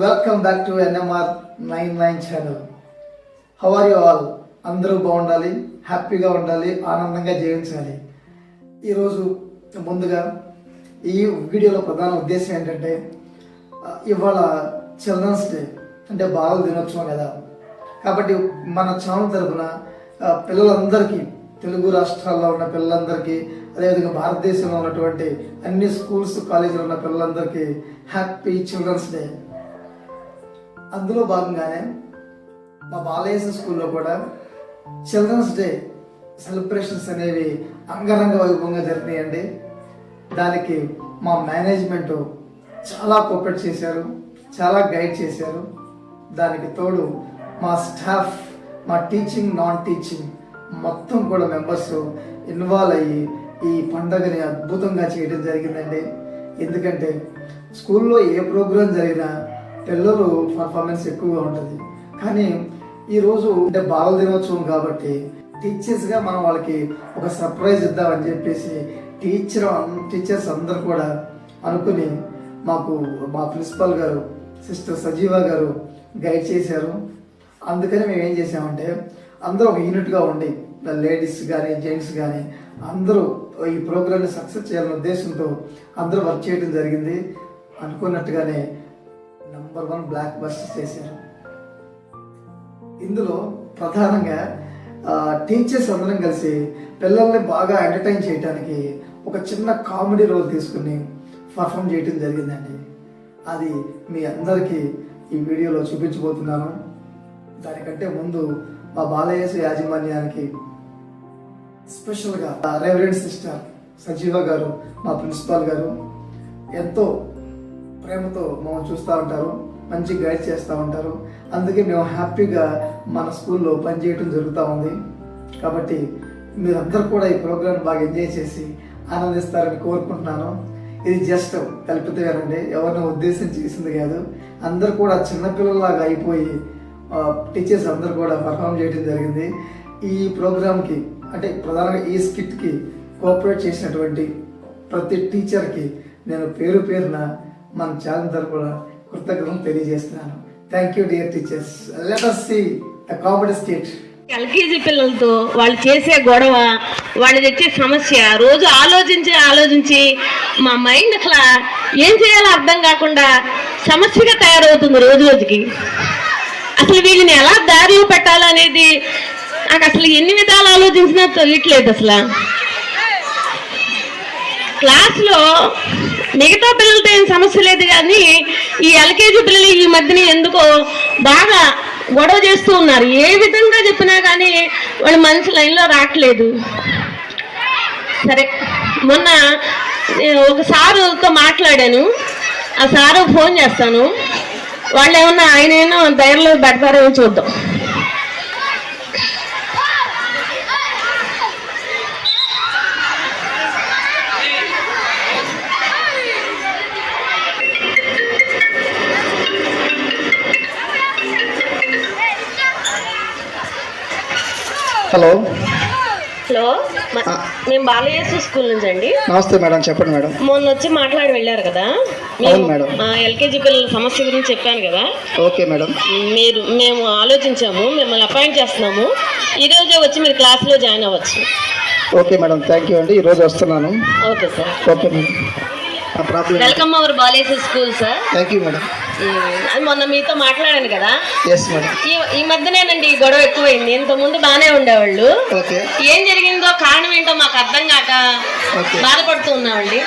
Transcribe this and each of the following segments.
Welcome back to NMR nine nine channel how are you all అందరూ బాగుండాలి హ్యాపీగా ఉండాలి ఆనందంగా జీవించాలి. ఈరోజు ముందుగా ఈ వీడియోలో ప్రధాన ఉద్దేశం ఏంటంటే ఇవాళ చిల్డ్రన్స్ డే అంటే బాలల దినోత్సవం కదా. కాబట్టి మన ఛానల్ తరపున పిల్లలందరికీ తెలుగు రాష్ట్రాల్లో ఉన్న పిల్లలందరికీ అదేవిధంగా భారతదేశంలో ఉన్నటువంటి అన్ని స్కూల్స్ కాలేజీలో ఉన్న పిల్లలందరికీ హ్యాపీ చిల్డ్రన్స్ డే. అందులో భాగంగానే మా బాలయేశ స్కూల్లో కూడా చిల్డ్రన్స్ డే సెలబ్రేషన్స్ అనేవి అంగరంగ వైభవంగా జరిగినాయండి. దానికి మా మేనేజ్మెంట్ చాలా కోఆపరేట్ చేశారు చాలా గైడ్ చేశారు. దానికి తోడు మా స్టాఫ్ మా టీచింగ్ నాన్ టీచింగ్ మొత్తం కూడా మెంబర్స్ ఇన్వాల్వ్ అయ్యి ఈ పండుగని అద్భుతంగా చేయడం జరిగిందండి. ఎందుకంటే స్కూల్లో ఏ ప్రోగ్రాం జరిగినా పిల్లలు పర్ఫార్మెన్స్ ఎక్కువగా ఉంటుంది. కానీ ఈరోజు అంటే బాలల దినోత్సవం కాబట్టి టీచర్స్గా మనం వాళ్ళకి ఒక సర్ప్రైజ్ ఇద్దామని చెప్పేసి టీచర్ టీచర్స్ అందరు కూడా అనుకుని మాకు మా ప్రిన్సిపల్ గారు సిస్టర్ సజీవ గారు గైడ్ చేశారు. అందుకని మేము ఏం చేసామంటే అందరూ ఒక యూనిట్గా ఉండి లేడీస్ కానీ జెంట్స్ కానీ అందరూ ఈ ప్రోగ్రామ్ని సక్సెస్ చేయాలనే ఉద్దేశంతో అందరూ వర్క్ చేయడం జరిగింది. అనుకున్నట్టుగానే నంబర్ వన్ బ్లాక్ బస్టర్ చేశారు. ఇందులో ప్రధానంగా టీచర్స్ అందరం కలిసి పిల్లల్ని బాగా ఎంటర్టైన్ చేయడానికి ఒక చిన్న కామెడీ రోల్ తీసుకుని పర్ఫామ్ చేయటం జరిగిందండి. అది మీ అందరికీ ఈ వీడియోలో చూపించబోతున్నాను. దానికంటే ముందు మా బాలయేసు యాజమాన్యానికి స్పెషల్గా రెవరెంట్ సిస్టర్ సజీవ గారు మా ప్రిన్సిపాల్ గారు ఎంతో ప్రేమతో మమ్మల్ని చూస్తూ ఉంటారు మంచి గైడ్ చేస్తూ ఉంటారు. అందుకే మేము హ్యాపీగా మన స్కూల్లో పనిచేయడం జరుగుతూ ఉంది. కాబట్టి మీరందరూ కూడా ఈ ప్రోగ్రామ్ బాగా ఎంజాయ్ చేసి ఆనందిస్తారని కోరుకుంటున్నాను. ఇది జస్ట్ కల్పితమేనండి. ఎవరిని ఉద్దేశం చేసింది కాదు. అందరూ కూడా చిన్నపిల్లలాగా అయిపోయి టీచర్స్ అందరూ కూడా పర్ఫామ్ చేయడం జరిగింది. ఈ ప్రోగ్రామ్కి అంటే ప్రధానంగా ఈ స్కిట్కి కోఆపరేట్ చేసినటువంటి ప్రతి టీచర్కి నేను పేరు పేరున మన ఛానల్ తరపున కృతజ్ఞతలు తెలియజేస్తున్నాను. Thank you dear teachers let us see the comedy state LKG పిల్లలతో వాళ్ళు చేసే గొడవ వాళ్ళు తెచ్చే సమస్య రోజు ఆలోచించి ఆలోచించి మా మైండ్ అసలు ఏం చేయాలో అర్థం కాకుండా సమస్యగా తయారవుతుంది రోజు రోజుకి. అసలు వీళ్ళని ఎలా దారిలో పెట్టాలనేది నాకు అసలు ఎన్ని విధాలు ఆలోచించినా తెలియట్లేదు అసలు. క్లాస్లో మిగతా పిల్లలతో ఏం సమస్య లేదు కానీ ఈ ఎల్కేజీ పిల్లలు ఈ మధ్యన ఎందుకో బాగా గొడవ చేస్తూ ఉన్నారు. ఏ విధంగా చెప్పినా కానీ వాళ్ళు మంచి లైన్లో రావట్లేదు. సరే మొన్న ఒక సారుతో మాట్లాడాను. ఆ సారు ఫోన్ చేస్తాను. వాళ్ళు ఏమన్నా ఆయన ఏమో ధైర్యంలో పెడతారేమో చూద్దాం. హలో. హలో మేము బాలయేసు స్కూల్ నుంచి అండి. నమస్తే మేడం చెప్పండి మేడం. మొన్న వచ్చి మాట్లాడి వెళ్ళారు కదా? అవును మేడం. ఎల్కేజీ పిల్లల సమస్య గురించి చెప్పాను కదా? Okay madam. మీరు మేము ఆలోచించాము మిమ్మల్ని అపాయింట్ చేస్తున్నాము. ఈ రోజే వచ్చి మీరు క్లాస్లో జాయిన్ అవ్వచ్చు. ఓకే మేడం థ్యాంక్ యూ అండి. ఈరోజు వస్తున్నాను. Okay sir. Okay madam. Welcome our బాలేసు school sir thank you madam అది మొన్న మీతో మాట్లాడాను కదా? ఎస్ మేడం ఈ ఈ మధ్యనేనండి ఈ గొడవ ఎక్కువైంది. ఇంత ముందు బాగానే ఉండేవాళ్ళు. ఓకే ఏం జరిగిందో కారణం ఏంటో మాకు అర్థం కాక. బాధపడుతూ ఉన్నామండి.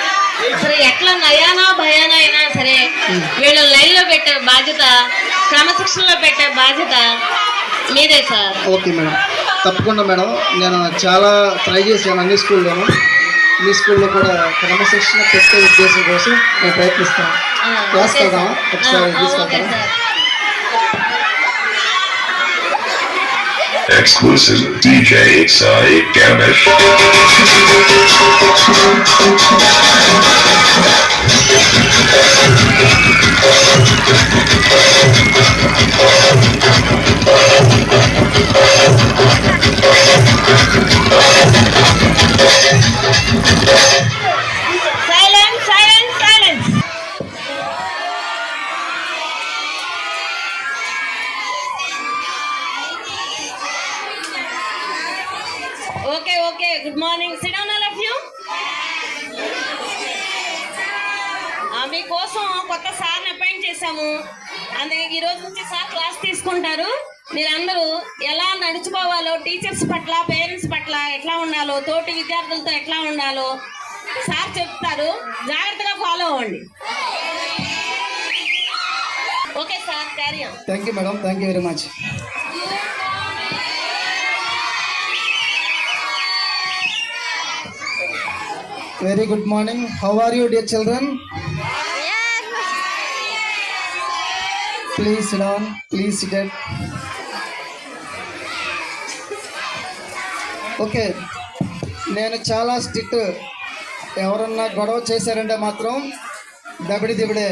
సరే ఎట్లా నయానా భయానా అయినా సరే వీళ్ళ లైన్లో పెట్టే బాధ్యత క్రమశిక్షణలో పెట్టే బాధ్యత మీదే సార్ ఓకే మేడం తప్పకుండా మేడం నేను చాలా ట్రై చేశాను అన్ని స్కూల్లోనూ. మీ స్కూల్లో కూడా క్రమశిక్షణ పెట్టే ఉద్దేశం కోసం నేను ప్రయత్నిస్తాను ఆ, క్లాస్ కదా సార్. ఒకసారి ఆ, Exclusive DJ Sai Gamish. ఉండాలో తోటి విద్యార్థులతో ఎట్లా ఉండాలో సార్ చెప్తారు. జాగ్రత్తగా ఫాలో అవ్వండి. Okay sir carry thank you madam thank you very much very good morning how are you dear children please down please seated okay నేను చాలా స్ట్రిక్ట్. ఎవరన్నా గొడవ చేశారంటే మాత్రం దబిడి దిబిడే.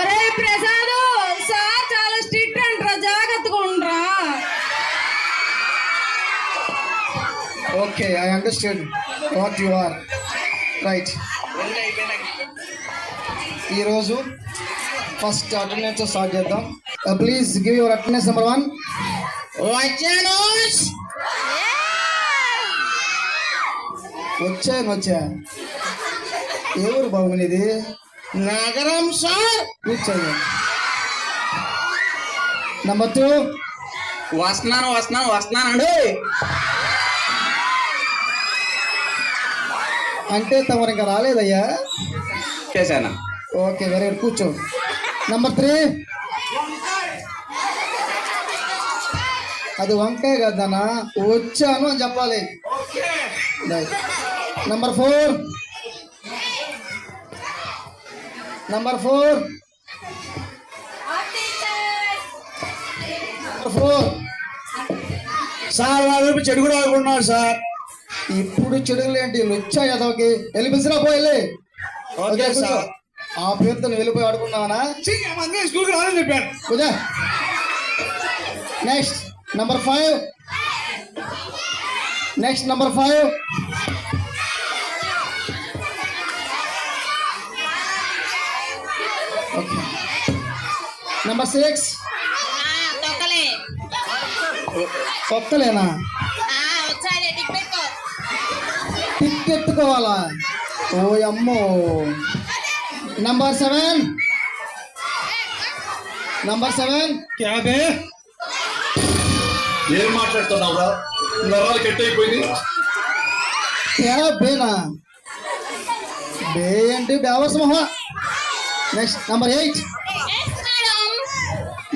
అరే ప్రసాద్ సార్ చాలా స్ట్రిక్ట్ అంటారా జాగ్రత్తగా ఉండరా. Okay I understand what you are right ఈరోజు ఫస్ట్ అటెండెన్స్ స్టార్ట్ చేద్దాం. Please give your attendance number one వచ్చాను వచ్చాను వచ్చా ఎవరు బాగుంది నగరం సార్. కూర్చోండి. నెంబర్ టూ వస్తున్నాను వస్తున్నాను వస్తున్నానండి అంటే తమరు ఇంకా రాలేదయ్యా? చేశాను. ఓకే వెరీ గుడ్ కూర్చో. నంబర్ త్రీ అది వంకాయ కదన్నా వచ్చాను అని చెప్పాలి. Number four number four four sir వాళ్ళు చెడు కూడా ఆడుకున్నాడు సార్. ఇప్పుడు చెడుగులేంటి వచ్చా ఎదవకి వెళ్ళి పిలిచిరా పోయి ఓకే సార్. ఆ పేరుతో వెళ్ళిపోయి ఆడుకున్నావనా స్కూల్కి రాదని చెప్పాను కుదా next number five next number five okay number six కొత్తలేనా tick ఎత్తుకోవాలా ఓ అమ్మో నంబర్ సెవెన్ నంబర్ సెవెన్ క్యాబే. ఏం మాట్లాడుతున్నావురా నరాలు కట్ అయిపోయింది యా బేనా బే అంటే బేవర్స్ మొహ నెక్స్ట్ నంబర్ ఎయిట్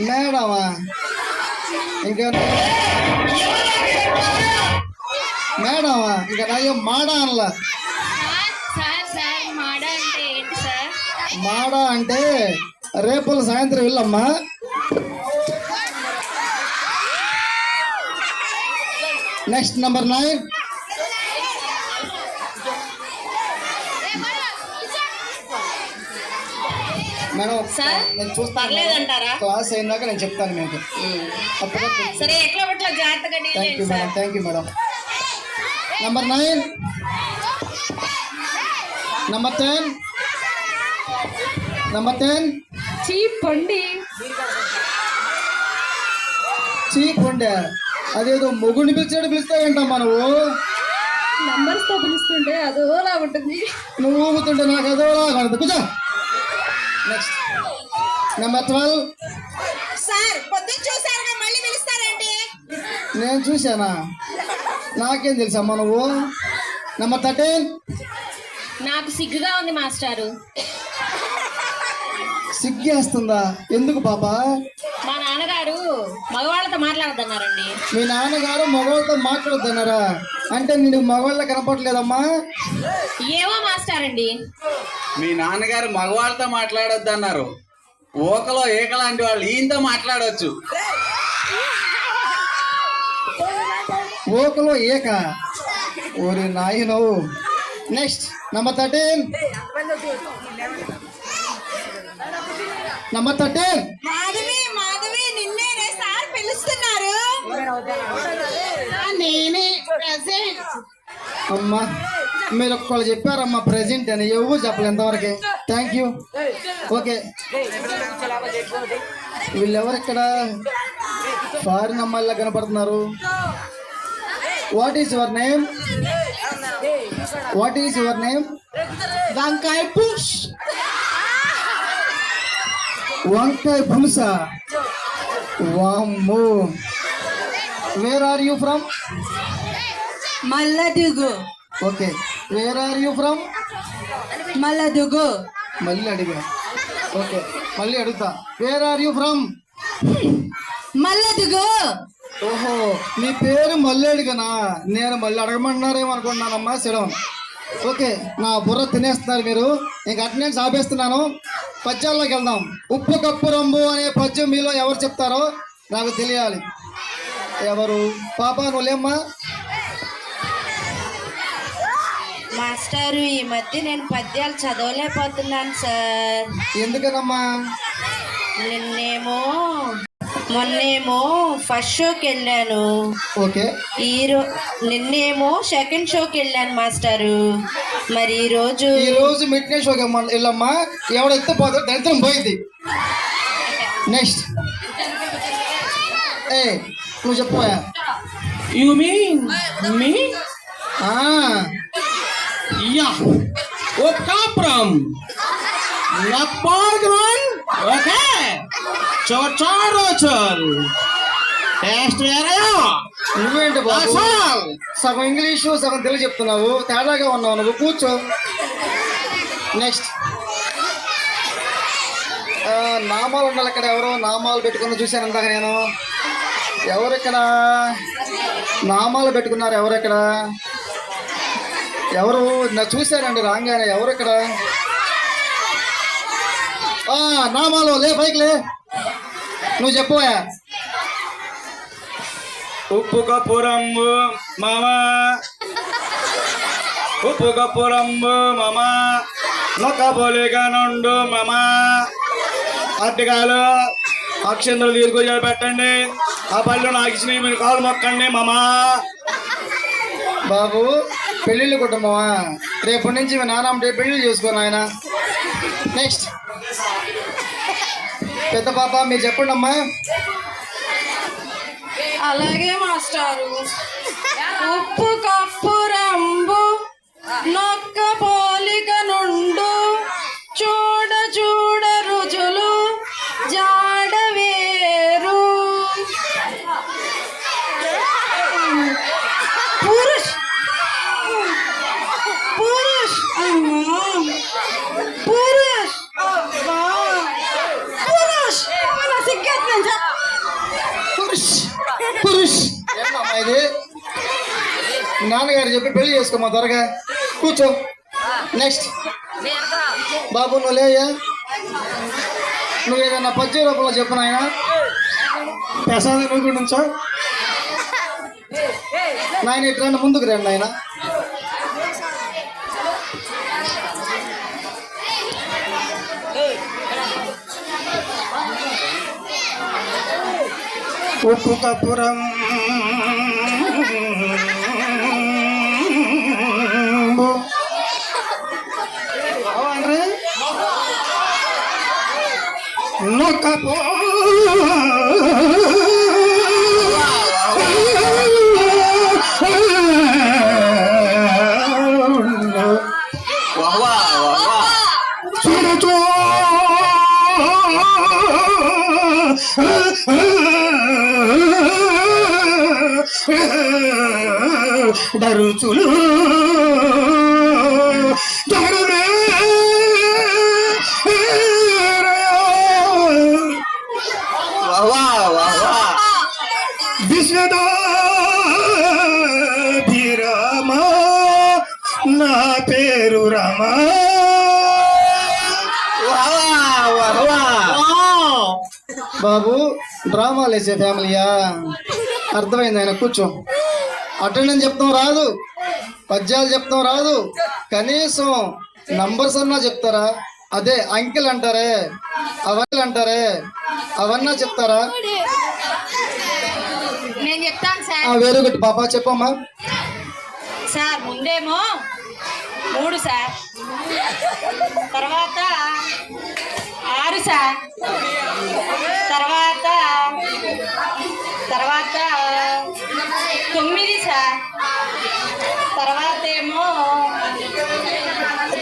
మేడమా ఇంకా మేడమా ఇంకా నా మాడ అనలా సార్ సార్ మాడ అంటే ఏంటి సార్ మాడ అంటే రేపల సాయంత్రం వెళ్ళమ్మా నెక్స్ట్ నంబర్ నైన్ మేడం నేను చూస్తాను. పర్లేదంటారా? క్లాస్ అయినాక నేను చెప్తాను మీకు. సరే ఎట్లా జాగ్రత్తగా thank you madam sir thank you madam number nine number ten number ten cheap ఉండే అదేదో మొగుడిని పిలిచాడు పిలుస్తావేంటమ్మా నువ్వు? నంబర్స్తో పిలుస్తుంటే అదోలా ఉంటుంది. నువ్వు ఊగుతుంటే నాకు ఏదో కడదు కూర్చో. నెక్స్ట్ నెంబర్ ట్వెల్వ్ సార్ పొద్దున్న చూసారుగా మళ్ళీ పిలుస్తారండి నేను చూశానా? నాకేం తెలుసమ్మా నువ్వు? నెంబర్ థర్టీన్ నాకు సిగ్గుగా ఉంది మాస్టారు. సిగ్గేస్తుందా? ఎందుకు పాప? మా నాన్నగారు మగవాళ్ళతో మాట్లాడద్దన్నారండి. మీ నాన్నగారు మగవాళ్ళతో మాట్లాడొద్దన్నారా? అంటే నేను మగవాళ్ళ కనపడలేదమ్మా? ఏమో మాస్టర్ అండి మీ నాన్నగారు మగవాళ్ళతో మాట్లాడొద్దు అన్నారు. ఓకలో ఏక లాంటి వాళ్ళు ఈయనతో మాట్లాడవచ్చు ఓకలో ఏక. ఓరి నాయనో next number thirteen number thirteen Madhavi Madhavi నిన్నే సార్ పిలుస్తున్నారు. నేనే ప్రెసెంట్ అమ్మా మీరు ఒక్కళ్ళు చెప్పారమ్మా ప్రెజెంట్ అని. ఎవరు చెప్పలేదు ఎంతవరకు థ్యాంక్ యూ ఓకే వీళ్ళెవరు ఇక్కడ? ఫారిన్ అమ్మాయిలా కనపడుతున్నారు. What is your name what is your name వంకాయ పుష్ వంకాయ పులుసా? వామ్మో. Where are you from మల్లదుగు. Okay where are you from మల్లదుగు. మళ్ళీ అడిగా. ఓకే మళ్ళీ అడుగుతా. వేర్ ఆర్ యూ ఫ్రమ్ మల్లదుగు. ఓహో మీ పేరు మళ్ళీ అడిగానా? నేను మళ్ళీ అడగమన్నారేమో అనుకున్నానమ్మా శివం ఓకే నా బుర్ర తినేస్తున్నారు మీరు. ఇంక అటెండెన్స్ ఆపేస్తున్నాను. పద్యాల్లోకి వెళ్దాం. ఉప్పు కప్పు రంబు అనే పద్యం మీలో ఎవరు చెప్తారో నాకు తెలియాలి. ఎవరు? పాప నువ్వులేమ్మా మాస్టారు ఈ మధ్య నేను పద్యాలు చదవలేకపోతున్నాను సార్. ఎందుకనమ్మా? నిన్నేమో మొన్నేమో ఫస్ట్ షోకి వెళ్ళాను. ఓకే. ఈ రో నిన్నేమో సెకండ్ షోకి వెళ్ళాను మాస్టారు. మరి ఈ రోజు ఈ రోజు షోకి వెళ్ళమ్మా? ఎవడైతే పోతే దరిద్రం పోయింది. నెక్స్ట్. ఏ నువ్వు చెప్పబోయా యు మీన్ మీ ఆ, యా ఓ కాపురం ఓకే టెస్ట్ నువ్వేంటి బాబు? సగం ఇంగ్లీషు సగం తెలుగు చెప్తున్నావు. తేడాగా ఉన్నావు నువ్వు. కూర్చో. నెక్స్ట్ ఆ, నామాలు ఉండాలి ఇక్కడ ఎవరో. నామాలు పెట్టుకుని చూశాను ఇందాక నేను. ఎవరు నామాలు పెట్టుకున్నారు ఎవరు ఇక్కడ ఎవరు? నా చూశానండి రాగానే ఎవరు ఇక్కడ ఆ, నామాలు లే పైకి లే. నువ్వు చెప్పవా ఉప్పు కపురంబు మామ. ఉప్పు కపురంబు మామ. నొక్క పోలిక నుండు మామ. అరటికాయలు అక్షంతలు తీసుకొచ్చి పెట్టండి. ఆ పళ్ళు నాకు ఇచ్చినవి మీరు కాలు మొక్కండి మామ. బాబు పెళ్ళిళ్ళు కుటుంబమా రేపటి నుంచి మీ నాన్నమ్మ పెళ్ళి చేసుకోను ఆయన నెక్స్ట్ పెద్ద పాప మీరు చెప్పండి అమ్మా. అలాగే మాస్టారు. ఉప్పు కప్పు రంబు నొక్క నాన్నగారు చెప్పి పెళ్ళి చేసుకోమా త్వరగా? కూర్చో. నెక్స్ట్ బాబు నువ్వు లేయా నువ్వు ఏదైనా పద్య రూపంలో చెప్పు నాయన. ప్రసాద్ నువ్వు నుంచో. నాయన ఇటు ముందుకు రండి నాయన. ఉప్పుకపురం చూడుచూ డరుచులు విశ్వదాభిరామ నా పేరు రామ. బాబు డ్రామాలు వేసే ఫ్యామిలీయా? అర్థమైంది ఆయన కూర్చో. అటెండెన్స్ చెప్తాం రాదు. పద్యాలు చెప్తాం రాదు. కనీసం నంబర్స్ అన్నా చెప్తారా? అదే అంకెల్ అంటారే అవన్నీ అంటారే అవన్నా చెప్తారా? చెప్తాను సార్. వెరీ గుడ్ పాప చెప్పమ్మా. సార్ ముందేమో మూడు సార్. తర్వాత ఆరు సార్. తర్వాత తర్వాత తొమ్మిది సార్. తర్వాత ఏమో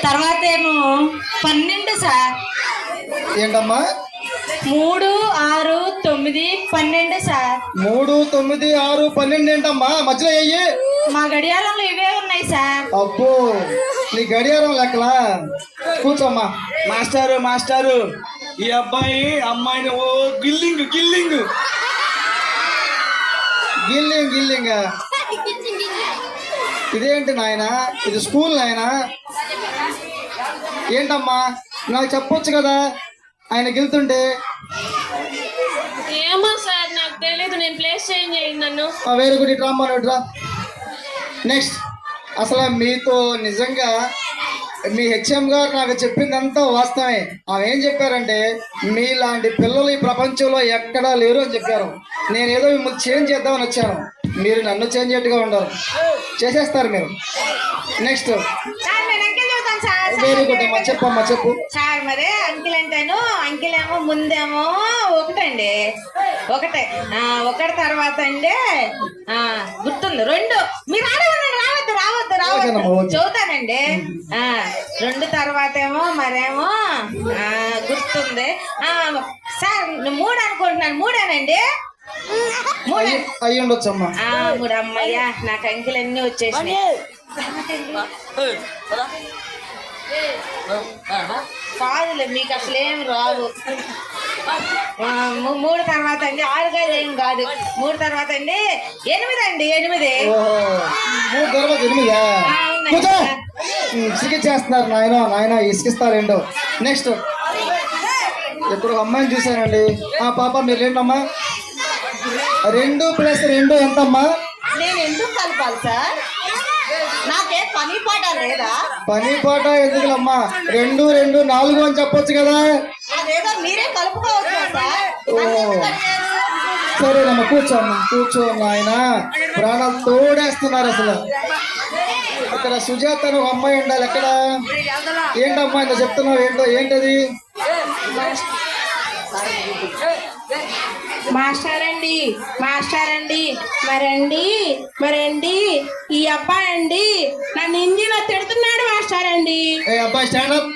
తర్వాత ఏమో పన్నెండు సార్. ఏంటమ్మా? మూడు ఆరు తొమ్మిది పన్నెండు సార్ మూడు తొమ్మిది ఆరు పన్నెండు ఏంటమ్మా? మధ్యలో అయ్యి మా గడియారంలో ఇవే ఉన్నాయి సార్. అబ్బో నీ గడియారం లెక్కలా? కూర్చోమ్మా. మాస్టారు మాస్టారు ఈ అబ్బాయి అమ్మాయిని ఓ గిల్లింగ్ గిల్లింగ్. గిల్లింగ్ గిల్లింగ్. ఇదేంటి నాయన? ఇది స్కూల్ నాయన? ఏంటమ్మా? నాకు చెప్పొచ్చు కదా? ఆయన గెలుతుంటే? ఏమో సార్ నాకు తెలియదు నేను ప్లేస్ చేంజ్ అయ్యింది నన్ను. వెరీ గుడ్ ఇట్రా అమ్మా ఇట్రా నెక్స్ట్ అసలు మీతో నిజంగా మీ హెచ్ఎం గారు నాకు చెప్పిందంతా వాస్తవమే. ఆమె ఏం చెప్పారంటే మీలాంటి పిల్లలు ఈ ప్రపంచంలో ఎక్కడా లేరు అని చెప్పారు. నేను ఏదో మిమ్మల్ని చేంజ్ చేద్దామని వచ్చాను. మీరు నన్ను చేంజ్ చేయట్టుగా ఉండరు. చేసేస్తారు మీరు. నెక్స్ట్ చెప్పమ్మా చెప్పు సార్ మరి అంకిల్ అంటాను అంకిల్ ఏమో ముందేమో ఒకటండి. ఒకటే. ఆ, ఒకటి తర్వాత అండి ఆ, గుర్తుంది. రెండు. మీరు ఆడేవాళ్ళు రావద్దు రావద్దు ఓకేనమ్మా, రావద్దు ఓకే. చదువుతానండి. ఆ, రెండు తర్వాత ఏమో మరేమో ఆ, గుర్తుంది. ఆ, సార్ మూడు అనుకుంటున్నాను. మూడేనండి? మూడు? అయ్యి అయ్యి ఉండొచ్చమ్మా. ఆ, మూడు అమ్మయ్యా నాకు అంకిల్ అన్ని వచ్చేసినాయి. కాదులే మీకు అసలు ఏం మూ- మూడు తర్వాత అండి ఆరు కాదు ఏం కాదు. మూడు తర్వాత అండి ఎనిమిది అండి ఎనిమిది. ఓహో. మూడు తర్వాత ఎనిమిదా. ఇసుకిచ్చేస్తున్నారు నాయన నాయన ఇసుకిస్తారేంటో నెక్స్ట్. ఇప్పుడు ఒక అమ్మాయిని చూశానండి ఆ పాప మీరు ఏంటమ్మా రెండు ప్లస్ రెండు ఎంతమ్మా? నేను ఎందుకు కలపాలి సార్? పని పాట ఎందుకులమ్మా రెండు రెండు నాలుగు అని చెప్పొచ్చు కదా? సరేనమ్మా కూర్చోమ్మా కూర్చో నాయన ప్రాణాలు తోడేస్తున్నారు అసలు ఇక్కడ సుజాత అని ఒక అమ్మాయి ఉండాలి ఎక్కడ ఏంటమ్మా ఇంత చెప్తున్నావు ఏంటో ఏంటది మాస్టర్ అండి మాస్టర్ అండి మరండి మరండి ఈ అబ్బాయి అండి నన్ను హిందీలో తిడుతున్నాడు మాస్టర్ అండి ఏ అబ్బాయి స్టాండప్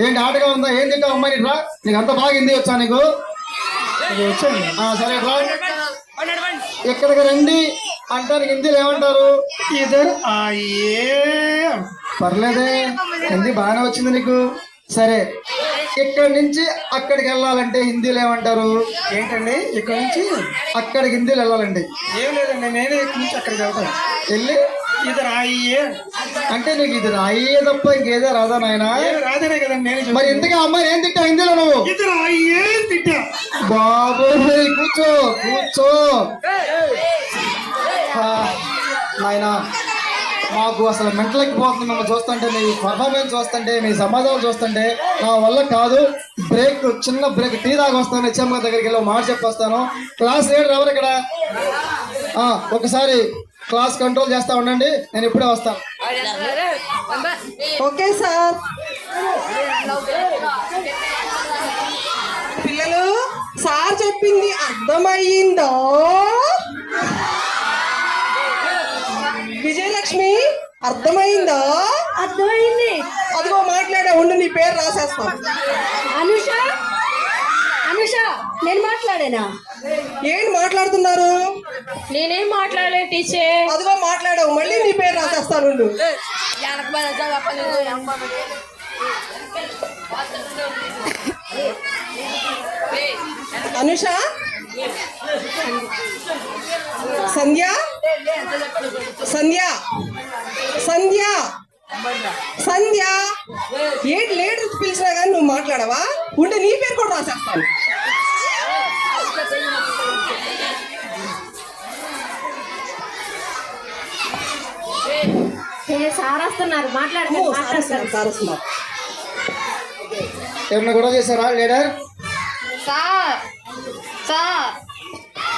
ఏంటి ఆటగా ఉందా? ఏం తింటావు అమ్మాయి? రా. నీకు అంత బాగా హిందీ వచ్చా నీకు? ఆ, సరే రా. ఇక్కడికి రండి. అంటానికి హిందీలో ఏమంటారు? ఇద్దరు పర్లేదే. హిందీ బాగానే వచ్చింది నీకు. సరే. ఇక్కడి నుంచి అక్కడికి వెళ్ళాలంటే హిందీలో ఏమంటారు? ఏంటండి? ఇక్కడ నుంచి అక్కడికి హిందీలో వెళ్ళాలండి. ఏం లేదండి నేనే ఇక్కడి నుంచి అక్కడికి వెళ్తాను. వెళ్ళి ఇద్దరు అయ్యే అంటే నీకు ఇది రాయే తప్ప ఇంకేదో రాదా నాయన? రాదనే కదండి నేను మరి ఇంతగా అమ్మాయి ఏం తింటావు హిందీలో నువ్వు? ఇద్దరు అయ్యే తిట్టా. బాబు కూర్చో కూర్చో. నాయనా. మాకు అసలు మెంటలకి పోతుంది మిమ్మల్ని చూస్తుంటే మీ పర్ఫార్మెన్స్ చూస్తుంటే మీ సమాధానం చూస్తుంటే నా వల్ల కాదు. బ్రేక్ చిన్న బ్రేక్ టీ దాకా వస్తాను హెచ్ఎం గారి దగ్గరికి వెళ్ళి మాట చెప్పొస్తాను. క్లాస్ లీడర్ ఎవరు ఇక్కడ? ఒకసారి క్లాస్ కంట్రోల్ చేస్తా ఉండండి. నేను ఇప్పుడే వస్తాను. Okay sir. పిల్లలు సార్ చెప్పింది అర్థమయ్యిందో? విజయలక్ష్మి అర్థమైందో? అర్థమైంది. అదిగో మాట్లాడే ఉండు నీ పేరు రాసేస్తాను అనుష అనుష నేను మాట్లాడేనా? ఏంటి మాట్లాడుతున్నారు? నేనేం మాట్లాడలే టీచర్. అదిగో మాట్లాడావు మళ్ళీ నీ పేరు రాసేస్తాను ఉండు. అనుష? సంధ్య? సంధ్య? సంధ్య? సంధ్య? ఏంటి లేట్ పిలిచినా కానీ నువ్వు మాట్లాడవా? ఉంటే నీ పేరు కూడా రాసేస్తాను. సారస్తున్నారు. ఏమన్నా గొడవ చేశారా లీడర్? సార్ సార్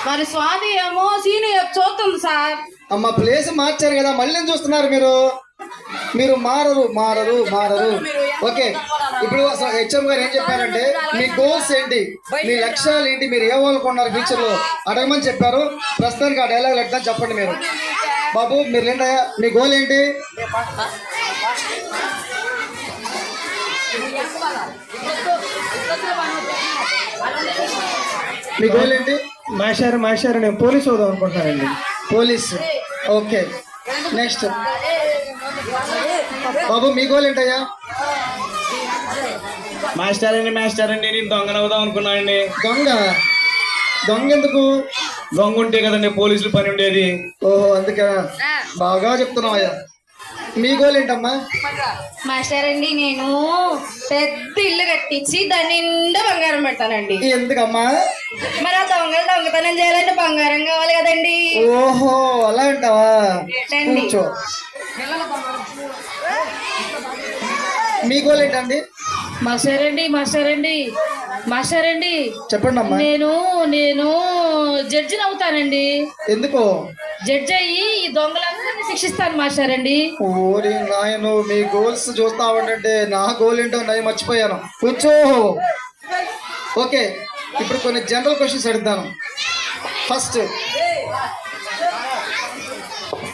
మరి స్వాతి ఏమో సీనియర్ చూస్తుంది సార్. అమ్మ ప్లేస్ మార్చారు కదా మళ్ళీ చూస్తున్నారు మీరు? మీరు మారరు మారరు మారరు. ఓకే ఇప్పుడు హెచ్ఎం గారు ఏం చెప్పారంటే మీ గోల్స్ ఏంటి? మీ లక్ష్యాలు ఏంటి? మీరు ఏమనుకున్నారు ఫ్యూచర్లో? అడగమని చెప్పారు. ప్రస్తుతానికి ఆ డైలాగ్ ఎట్లా చెప్పండి మీరు. బాబు మీరు ఏంటయ్యా మీ గోల్ ఏంటి? మీ గోల్ ఏంటి మాస్టర్ మాస్టర్ నేను పోలీస్ అవుదాం అనుకుంటున్నానండి. పోలీస్. ఓకే. నెక్స్ట్. బాబు మీ గోల్ ఏంటయ్యా? మాస్టర్ అండి మాస్టర్ అండి నేను దొంగనవుదాం అనుకున్నానండి. దొంగ? దొంగ ఎందుకు? దొంగ ఉంటే కదండి పోలీసులు పని ఉండేది. ఓహో అందుకే. బాగా చెప్తున్నావు అయ్యా మీ గోల్ ఏంటమ్మా? మాస్టర్ అండి నేను పెద్ద ఇల్లు కట్టించి దాని నిండా బంగారం పెడతానండి. ఎందుకమ్మా? మరి ఆ దొంగలు దొంగతనం చేయాలంటే బంగారం కావాలి కదండి. ఓహో అలా అంటావా? కూర్చో. మీ గోల్ ఏంటండి? మాస్టర్ అండి మాస్టర్ అండి మాస్టర్ అండి చెప్పండి అమ్మా నేను నేను జడ్జిని అవుతానండి. ఎందుకో? జడ్జి అయ్యి ఈ దొంగలందరినీ శిక్షిస్తాను మాస్టర్ అండి ఓరి నాయను మీ గోల్స్ చూస్తా ఉండంటే నా గోల్ ఏంటో నేను మర్చిపోయాను. కూర్చో. ఓకే ఇప్పుడు కొన్ని జనరల్ క్వశ్చన్స్ అడుగుతాను. ఫస్ట్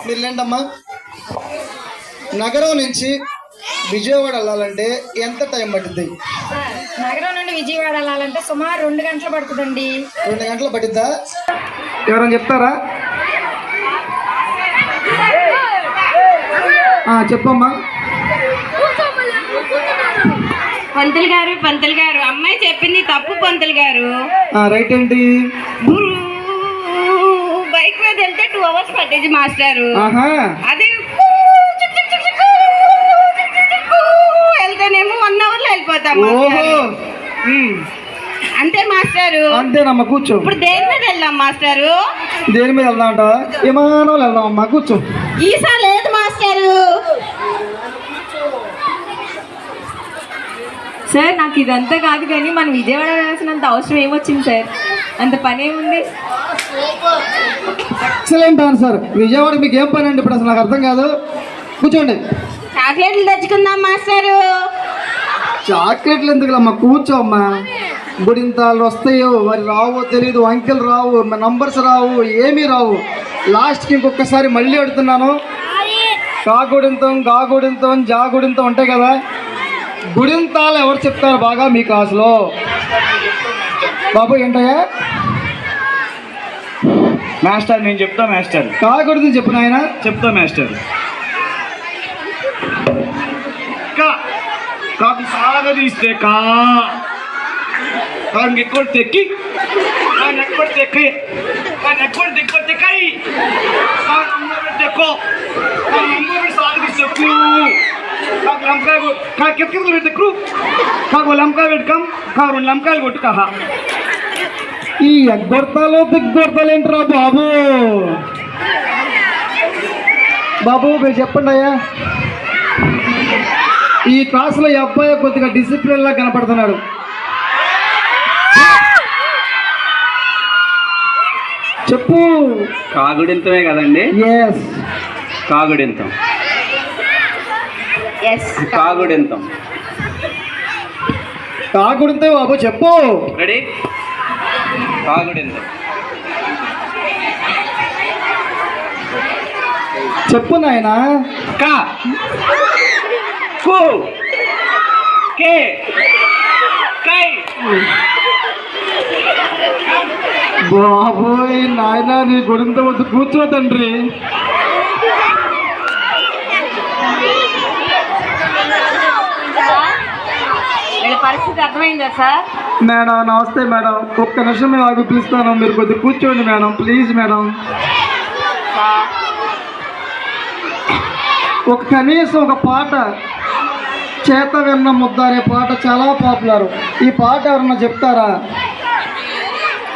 మీరు లేండమ్మా. నగరం నుంచి విజయవాడ వెళ్ళాలంటే ఎంత టైం పడుతుంది నగరం నుండి విజయవాడ వెళ్ళాలంటే సుమారు రెండు గంటలు పడుతుందండి. రెండు గంటలు పట్టిద్దా? ఎవరైనా చెప్తారా? ఆ, చెప్పమ్మా. పంతులు గారు పంతులు గారు అమ్మాయి చెప్పింది తప్పు పంతులు గారు. ఆ, రైట్ ఏంటి? బైక్ మీద వెళ్తే టూ అవర్స్ పట్టేది మాస్టారు. ఆహా. అదే ఉమ్, అంతే మాస్టారు. అంతేనమ్మా కూర్చో. ఇప్పుడు దేని మీద వెళ్దాం మాస్టారు? దేని మీద వెళ్దాం అంటావా? విమానంలో వెళ్దాం అమ్మా కూర్చో. ఈసా లేదు మాస్టారు. సార్ నాకు ఇదంతా కాదు కానీ మనం విజయవాడ వెళ్ళాల్సినంత అవసరం ఏమొచ్చింది సార్? అంత పని ఏముంది? ఎక్సలెంట్ ఆన్సర్ విజయవాడ మీకు ఏం పని అండి ఇప్పుడు అసలు నాకు అర్థం కాదు. కూర్చోండి. చాక్లెట్లు తెచ్చుకుందాం మాస్టారు. చాక్లెట్లు ఎందుకులమ్మా కూర్చో అమ్మా. గుడింతాలు వస్తాయో మరి రావో తెలియదు అంకెలు రావు నంబర్స్ రావు ఏమీ రావు. లాస్ట్కి ఇంకొకసారి మళ్ళీ అడుగుతున్నాను. కాగుడింతం గాగుడింతం జాగుడింతం ఉంటాయి కదా? గుడింతాలు ఎవరు చెప్తారు బాగా మీ క్లాసులో? బాబు ఏంటయ్యా? మాస్టర్ నేను చెప్తా మాస్టర్. కాగుడింతం చెప్పు నాయన. చెప్తా మాస్టర్ కా కాకు సాగదీస్తే కా? కాకు తెక్కి. కాకు ఎక్కువ తెక్కి. కాకు ఎక్కువ ఎక్కువ తెక్కై కాకు అమ్మరు తెక్కో. కాకు అమ్మరు సాగదీస్తే కు కాకు లంకాయ కొట్టు ఎత్తుకు పెడితే క్రూ కాకు లంకాయ రెండు లంకాయలు ఈ ఎగ్గొడతాలో దిగ్గొడతాలు ఏంట్రా బాబు? బాబు మీరు చెప్పండి అయ్యా. ఈ క్లాసులో ఈ అబ్బాయి కొద్దిగా డిసిప్లిన్ లా కనపడుతున్నాడు. చెప్పు. కాగుడింతమే కదండి? ఎస్ కాగుడింతం. కాగుడింతం. కాకుడితే బాబు చెప్పు. రెడీ కాగుడింతం. చెప్పు నాయనా. కా. కు కే కై బాబోయ్ నాయనా నీ గుడింత వద్దు. కూర్చో తండ్రి. పరిస్థితి అర్థమైందా సార్? మేడం నమస్తే మేడం. ఒక్క నిమిషం మేము ఆగి పిలుస్తాను. మీరు కొద్దిగా కూర్చోండి మేడం. Please madam. ఒక కనీసం ఒక పాట. చేత వెన్న ముద్ద అనే పాట చాలా పాపులర్. ఈ పాట ఎవరన్నా చెప్తారా?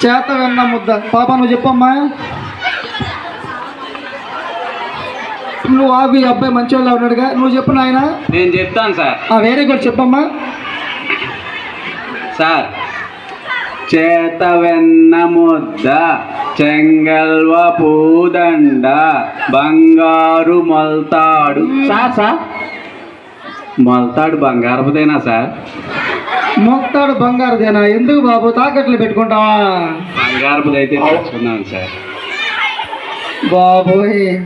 చేత వెన్న ముద్ద. పాప నువ్వు చెప్పమ్మా. నువ్వు ఆగు ఈ అబ్బాయి మంచివాళ్ళు ఉన్నాడుగా. నువ్వు చెప్పు నాయన. నేను చెప్తాను సార్. వేరే కూడా చెప్పమ్మా. సార్ చేత వెన్న ముద్ద చెంగల్వ పూదండ బంగారు మొల్తాడు. Sir sir. మొలతాడు బంగారపుదేనా సార్? మొత్తాడు బంగారుదేనా? ఎందుకు బాబు? తాకట్లు పెట్టుకుంటావా? బంగారపుదైతే తెచ్చుకున్నాను సార్. బాబోయ్.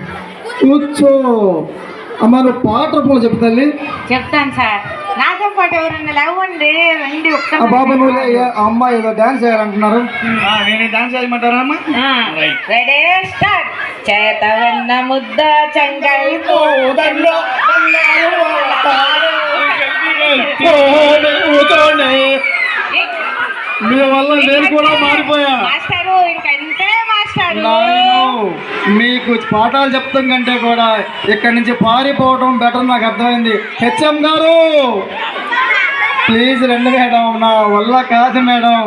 కూర్చో. అమ్మ నువ్వు పాట రూపంలో చెప్పు తల్లి. చెప్తాను సార్. నాతో పాటు ఎవరన్నా లేవండి. రండి ఒక్క ఆ బాబు నువ్వు లే, ఏ- ఆ అమ్మాయి ఏదో డాన్స్ చేయాలంటున్నారు. నేను డాన్స్ చేయమంటారా అమ్మా? రెడీ స్టార్ట్ చేతవన్న ముద్ద చంగల్ మీ వల్ల నేను కూడా మారిపోయా. మీకు పాఠాలు చెప్తాం కంటే కూడా ఇక్కడి నుంచి పారిపోవడం బెటర్ నాకు అర్థమైంది. హెచ్ఎం గారు ప్లీజ్ రండి మేడం. నా వల్ల కాదు మేడం.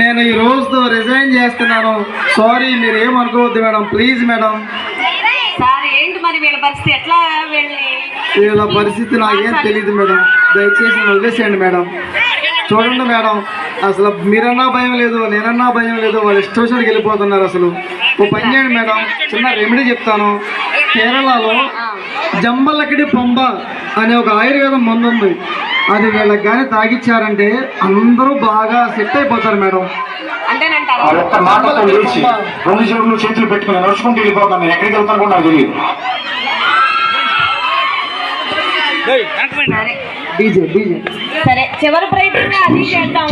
నేను ఈ రోజుతో రిజైన్ చేస్తున్నాను. సారీ మీరు ఏమనుకోవద్దు మేడం. Please madam. సార్ ఏంటి మరి వీళ్ళ పరిస్థితి? ఎట్లా వెళ్ళి? వీళ్ళ పరిస్థితి నాకేం తెలియదు మేడం. దయచేసి వదిలేసేయండి మేడం. చూడండి మేడం అసలు మీరన్నా భయం లేదు నేనన్నా భయం లేదు వాళ్ళు ఇష్టోషన్కి వెళ్ళిపోతున్నారు అసలు. ఓ పని చేయండి మేడం చిన్న రెమెడీ చెప్తాను. కేరళలో జంబలకిడి పంబ అనే ఒక ఆయుర్వేదం మందు ఉంది. అది వీళ్ళకి కానీ తాగిచ్చారంటే అందరూ బాగా సెట్ అయిపోతారు మేడం. చేతులు చేతులు పెట్టుకుని నడుచుకుంటూ వెళ్ళిపోతాను. ఎక్కడికి వెళ్తాను కూడా నాకు తెలియదు. డీజే డీజే సరే చివరి ప్రయత్నం అది చేద్దాం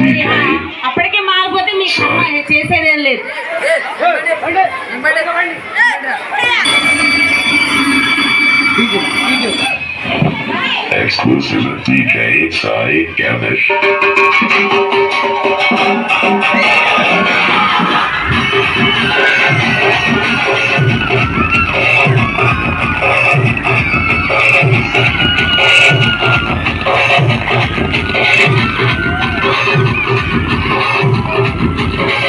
అప్పటికే మారిపోతే మీకు చేసేదేం లేదు Exclusive DJ Sai Gavish. Thank you. Thank you.